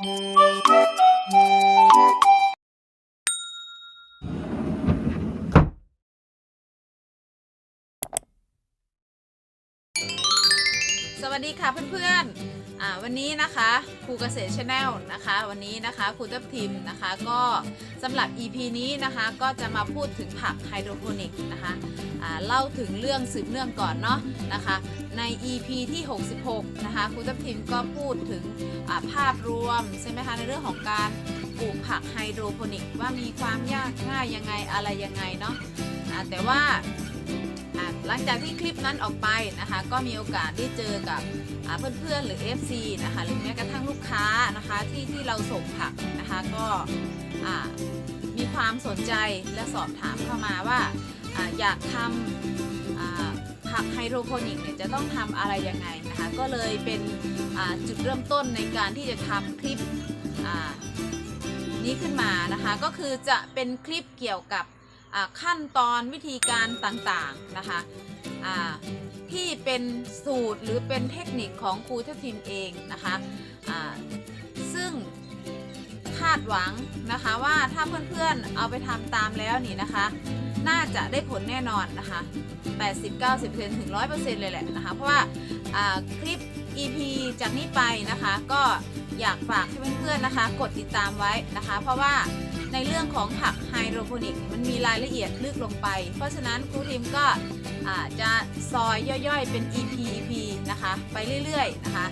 สวัสดีค่ะเพื่อนๆ อ่าวันนี้นะคะครูเกษตรชาแนลนะคะ วันนี้นะคะครูทับทิมนะคะ ก็สำหรับ EP นี้นะคะก็จะมาพูดถึงผักไฮโดรโปนิกนะคะอ่าเล่าถึงเรื่องสืบเนื่องก่อนเนาะนะคะ ใน EP ที่ 66 นะคะครูทับทิมก็พูดถึงภาพรวมใช่ไหมคะในเรื่องของการปลูกผักไฮโดรโปนิกว่ามีความยากง่ายยังไงอะไรยังไงเนาะอ่าแต่ว่า หลังจากที่คลิปนั้นออกไปนะคะ ก็มีโอกาสได้เจอกับเพื่อนๆหรือ FC นะคะหรือแม้กระทั่งลูกค้านะคะที่ที่เราส่งผักนะคะก็มีความสนใจและสอบถามเข้ามาว่าออยากทำผักไฮโดรโปนิกเนี่ยจะต้องทำอะไรยังไงนะคะก็เลยเป็นจุดเริ่มต้นในการที่จะทำคลิปนี้ขึ้นมานะคะ ก็คือจะเป็นคลิปเกี่ยวกับ ขั้นตอนวิธีการต่างๆนะคะที่เป็นสูตรหรือเป็นเทคนิคของครูเทพทีมเองนะคะซึ่งคาดหวังนะคะว่าถ้าเพื่อนๆเอาไปทำตามแล้วนี่นะคะ น่าจะได้ผลแน่นอนนะคะ 80-90%ถึง 100%เลยแหละนะคะเพราะว่าอ่าคลิป EP จากนี้ไปนะคะ ก็อยากฝากให้เพื่อนๆนะคะ กดติดตามไว้นะคะ เพราะว่า ในเรื่องของผักไฮโดรโปนิกมันมีรายละเอียดลึกลงไป เพราะฉะนั้นครูทีมก็อาจะซอยย่อยๆ เป็น EP EP นะคะ ไปเรื่อยๆนะคะ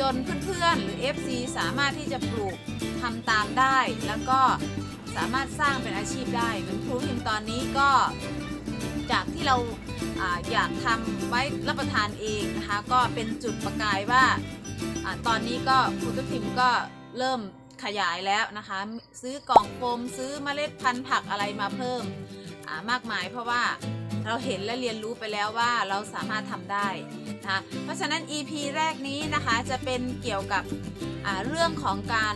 จนเพื่อนๆ หรือ FC สามารถที่จะปลูกทำตามได้ แล้วก็สามารถสร้างเป็นอาชีพได้เหมือนครูทีมตอนนี้ก็จากที่เราอาอยากทำไว้รับประทานเองนะคะ ก็เป็นจุดประกายว่าอตอนนี้ก็ครูทุกทีมก็เริ่ม ขยายแล้วนะคะ ซื้อกล่องโฟมซื้อเมล็ดพันธุ์ผักอะไรมาเพิ่มมากมาย เพราะว่าเราเห็นและเรียนรู้ไปแล้วว่าเราสามารถทำได้นะคะเพราะฉะนั้น EP แรกนี้นะคะจะเป็นเกี่ยวกับเรื่องของการ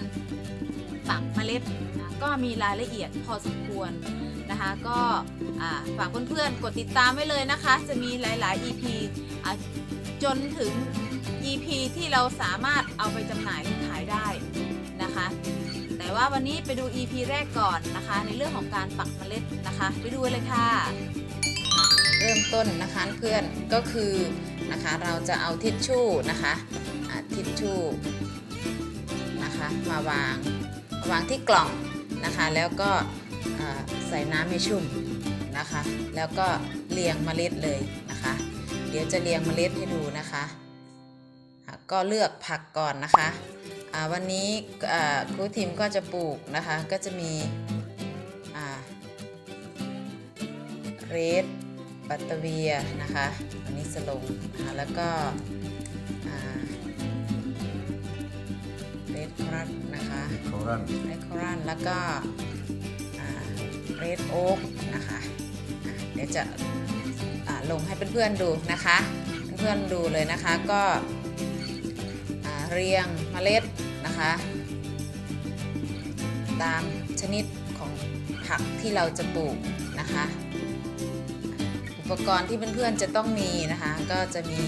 ปักเมล็ดนะก็มีรายละเอียดพอสมควรนะคะก็ฝากเพื่อนๆกดติดตามไว้เลยนะคะ จะมีหลาย ๆ EP จนถึง EP ที่เราสามารถเอาไปจำหน่ายหรือขายได้ แต่ว่าวันนี้ไปดู EP แรกก่อนนะคะ ในเรื่องของการปักเมล็ดนะคะ ไปดูเลยค่ะ เริ่มต้นนะคะเพื่อนก็คือนะคะเราจะเอาทิชชู่นะคะทิชชู่นะคะมาวางวางที่กล่องนะคะ แล้วก็ใส่น้ำให้ชุ่มนะคะ แล้วก็เรียงเมล็ดเลยนะคะ เดี๋ยวจะเรียงเมล็ดให้ดูนะคะ ก็เลือกผักก่อนนะคะ วันนี้อ่าครูทิมก็จะปลูกนะคะก็จะมีอ่าเรดปัตตเวียนะคะอันนี้สลงนะคะแล้วก็เรดครัตนะคะเขารันเรดครันแล้วก็เรดโอ๊กนะคะอะเดี๋ยวจะอ่าลงให้เพื่อนๆดูนะคะ เพื่อนๆดูเลยนะคะก็อ่า เรียงเมล็ดนะคะ ตามชนิดของผักที่เราจะปลูกนะคะ อุปกรณ์ที่เพื่อนๆจะต้องมีนะคะ ก็จะมี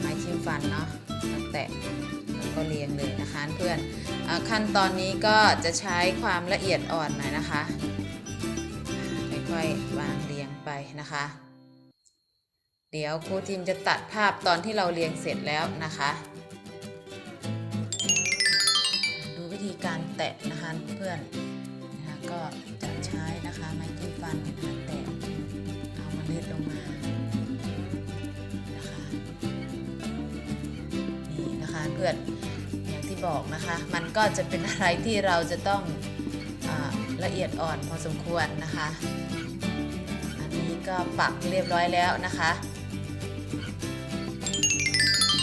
ไม้จิ้มฟันเนาะแตะแล้วก็เรียงเลยนะคะเพื่อนอขั้นตอนนี้ก็จะใช้ความละเอียดอ่อนหน่อยนะคะค่อยๆวางเรียงไปนะคะ เดี๋ยวครูทีมจะตัดภาพตอนที่เราเรียงเสร็จแล้วนะคะ การแตะนะคะเพื่อนนะคะก็จะใช้นะคะไม้จิ้มฟันนะคะแตะเอาเมล็ดลงมานะคะนี่นะคะเพื่อนอย่างที่บอกนะคะมันก็จะเป็นอะไรที่เราจะต้องอละเอียดอ่อนพอสมควรนะคะ อันนี้ก็ปักเรียบร้อยแล้วนะคะ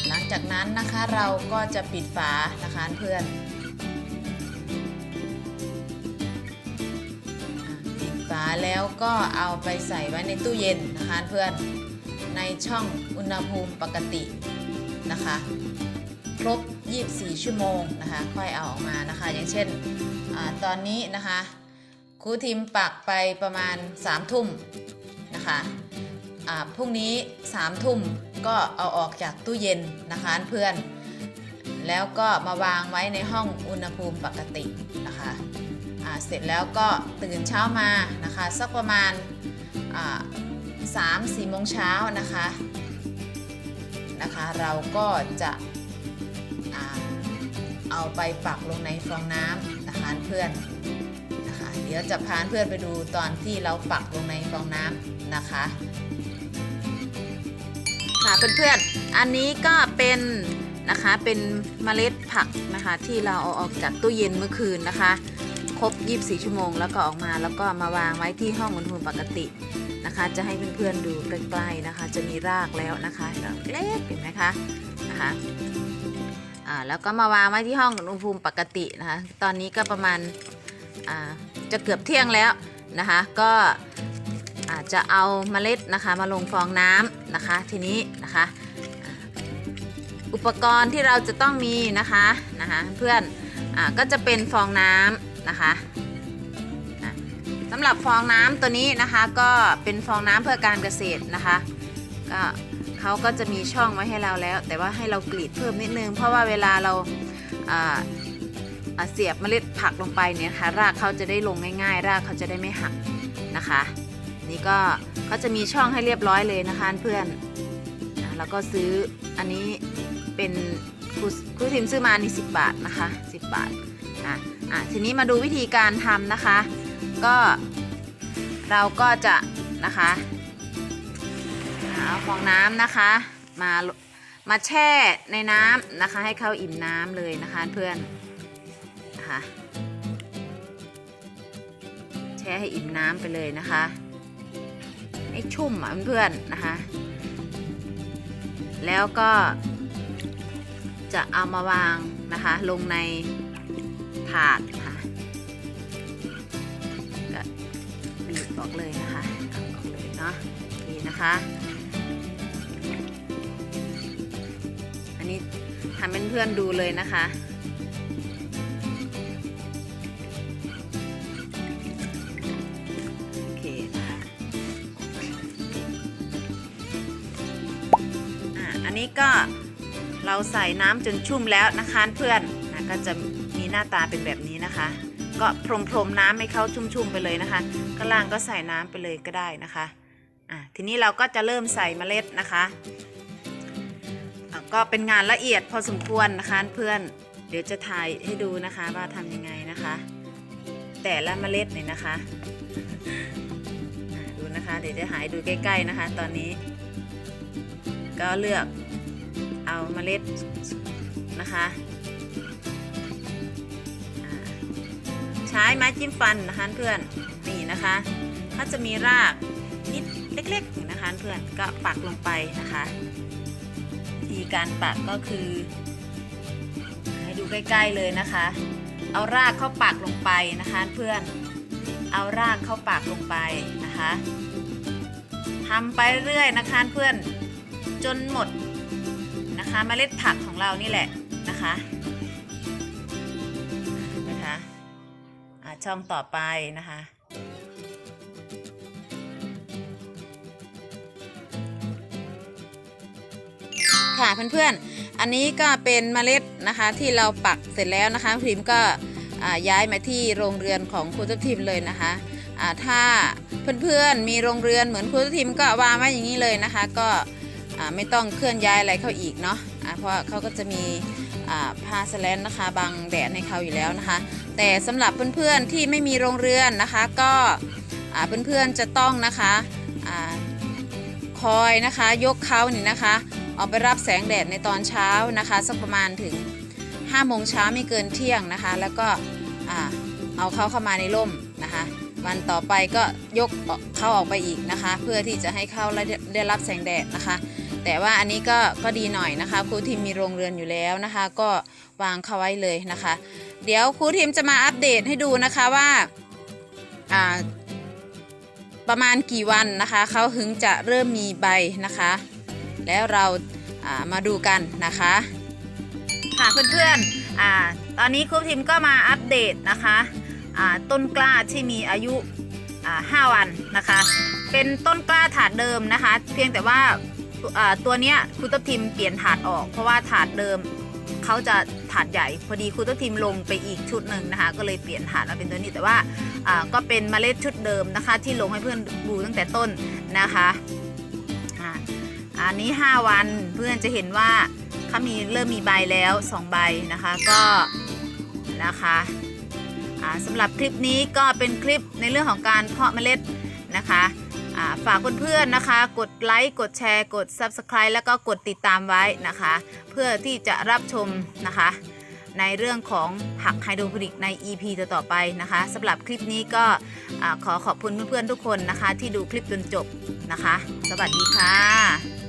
หลังจากนั้นนะคะเราก็จะปิดฝานะคะเพื่อน แล้วก็เอาไปใส่ไว้ในตู้เย็นนะคะเพื่อนในช่องอุณหภูมิปกตินะคะ ครบ 24 ชั่วโมงนะคะ ค่อยเอาออกมานะคะ อย่างเช่นอตอนนี้นะคะครูทีมปักไปประมาณ3ทุ่มนะคะพรุ่งนี้3ทุ่มก็เอาออกจากตู้เย็นนะคะเพื่อน แล้วก็มาวางไว้ในห้องอุณหภูมิปกตินะคะ เสร็จแล้วก็ตื่นเช้ามานะคะสักประมาณสามสี่โมงเช้านะคะนะคะเราก็จะเอาไปปักลงในฟองน้ำนะคะเพื่อนนะคะเดี๋ยวจะพาเพื่อนไปดูตอนที่เราปักลงในฟองน้ำนะคะค่ะเพื่อนๆอันนี้ก็เป็นนะคะเป็นเมล็ดผักนะคะที่เราเอาออกจากตู้เย็นเมื่อคืนนะคะ ครบ 24 ชั่วโมง แล้วก็ออกมาแล้วก็มาวางไว้ที่ห้องอุณหภูมิปกตินะคะ จะให้เพื่อนๆดูใกล้ๆนะคะ จะมีรากแล้วนะคะเล็กเห็นไหมคะนะคะอ่าแล้วก็มาวางไว้ที่ห้องอุณหภูมิปกตินะคะ ตอนนี้ก็ประมาณอ่าจะเกือบเที่ยงแล้วนะคะ ก็อาจจะเอาเมล็ดนะคะมาลงฟองน้ำนะคะ ทีนี้นะคะอุปกรณ์ที่เราจะต้องมีนะคะนะคะเพื่อนอก็จะเป็นฟองน้ำ นะคะสำหรับฟองน้ำตัวนี้นะคะก็เป็นฟองน้ำเพื่อการเกษตรนะคะก็เขาก็จะมีช่องไว้ให้เราแล้ว แต่ว่าให้เรากรีดเพิ่มนิดนึง เพราะว่าเวลาเราเสียบเมล็ดผักลงไปเนี่ยนะคะรากเขาจะได้ลงง่าย ๆ รากเขาจะได้ไม่หักนะคะ นี่ก็เขาจะมีช่องให้เรียบร้อยเลยนะคะเพื่อนนะแล้วก็ซื้ออันนี้เป็นครูครูทิมซื้อมานี่สิบบาทนะคะสิบบาทอะ อะทีนี้มาดูวิธีการทำนะคะ ก็เราก็จะนะคะเอาฟองน้ำนะคะมามาแช่ในน้ำนะคะ ให้เข้าอิ่มน้ำเลยนะคะเพื่อนนะคะแช่ให้อิ่มน้ำไปเลยนะคะให้ชุ่มเพื่อนๆนะคะ แล้วก็จะเอามาวางนะคะลงใน ถาดค่ะก็บีบออกเลยนะคะเอออกเลยเนาะนี่นะคะ อันนี้ทำเป็นเพื่อนๆดูเลยนะคะโอเคอะอันนี้ก็เราใส่น้ำจนชุ่มแล้วนะคะเพื่อนนะก็จะ หน้าตาเป็นแบบนี้นะคะ ก็พรมพรมๆน้ำให้เขาชุ่มๆไปเลยนะคะก็ล่างก็ใส่น้ำไปเลยก็ได้นะคะอะทีนี้เราก็จะเริ่มใส่เมล็ดนะคะก็เป็นงานละเอียดพอสมควรนะคะเพื่อนเดี๋ยวจะถ่ายให้ดูนะคะว่าทำยังไงนะคะ แต่ละเมล็ดเนี่ยนะคะอะดูนะคะเดี๋ยวจะหายดูใกล้ ๆนะคะ ตอนนี้ ก็เลือกเอาเมล็ดนะคะ ไม้จิ้มฟันนะคะเพื่อนนี่นะคะเขาจะมีรากนิดเล็กๆนะคะเพื่อนก็ปักลงไปนะคะวิธีการปักก็คือให้ดูใกล้ๆเลยนะคะ เอารากเข้าปักลงไปนะคะเพื่อนเอารากเข้าปักลงไปนะคะทำไปเรื่อยนะคะเพื่อนจนหมดนะคะเมล็ดผักของเรานี่แหละนะคะ ช่องต่อไปนะคะ ค่ะเพื่อนๆ อันนี้ก็เป็นเมล็ดนะคะที่เราปักเสร็จแล้วนะคะพิมก็ย้ายมาที่โรงเรือนของครูทัพทิมเลยนะคะอ่าถ้าเพื่อนๆมีโรงเรือนเหมือนครูทัพทิมก็วางไว้อย่างนี้เลยนะคะ ก็ไม่ต้องเคลื่อนย้ายอะไรเข้าอีกเนาะอ่าเพราะเขาก็จะมี ผ้าสแลนนะคะบังแดดให้เขาอยู่แล้วนะคะ แต่สำหรับเพื่อนๆที่ไม่มีโรงเรือนนะคะ ก็เพื่อนๆจะต้องนะคะอ่าคอยนะคะยกเขานี่นะคะออกไปรับแสงแดดในตอนเช้านะคะสักประมาณถึง5โมงเช้าไม่เกินเที่ยงนะคะ แล้วก็เอาเขาเข้ามาในร่มนะคะวันต่อไปก็ยกเขาออกไปอีกนะคะ เพื่อที่จะให้เขาได้รับแสงแดดนะคะ แต่ว่าอันนี้ก็ก็ดีหน่อยนะคะครูทีมมีโรงเรือนอยู่แล้วนะคะ ก็วางเขาไว้เลยนะคะ เดี๋ยวครูทีมจะมาอัปเดตให้ดูนะคะว่าอ่าประมาณกี่วันนะคะเขาถึงจะเริ่มมีใบนะคะ แล้วเราามาดูกันนะคะค่ะเพื่อนๆอตอนนี้ครูทิมก็มาอัปเดตนะคะต้นกล้าที่มีอายุา5วันนะคะ เป็นต้นกล้าถาดเดิมนะคะ เพียงแต่ว่า ตัวเนี้ยครูทับทิมเปลี่ยนถาดออก เพราะว่าถาดเดิมเขาจะถาดใหญ่พอดีครูต้นทีมลงไปอีกชุดหนึ่งนะคะ ก็เลยเปลี่ยนถาดมาเป็นตัวนี้แต่ว่าก็เป็นเมล็ดชุดเดิมนะคะ ที่ลงให้เพื่อนดูตั้งแต่ต้นนะคะอันนี้ 5 วันเพื่อนจะเห็นว่าเขามีเริ่มมีใบแล้ว 2 ใบนะคะก็นะคะสำหรับคลิปนี้ก็เป็นคลิปในเรื่องของการเพาะเมล็ดนะคะ ฝากเพื่อนๆนะคะ กดไลค์กดแชร์ กด Subscribe แล้วก็กดติดตามไว้นะคะ เพื่อที่จะรับชมนะคะ ในเรื่องของผักไฮโดรพลิกใน EP ต่อๆไปนะคะสำหรับคลิปนี้ก็อขอขอบคุณเพื่อนๆทุกคนนะคะ ที่ดูคลิปจนจบนะคะ สวัสดีค่ะ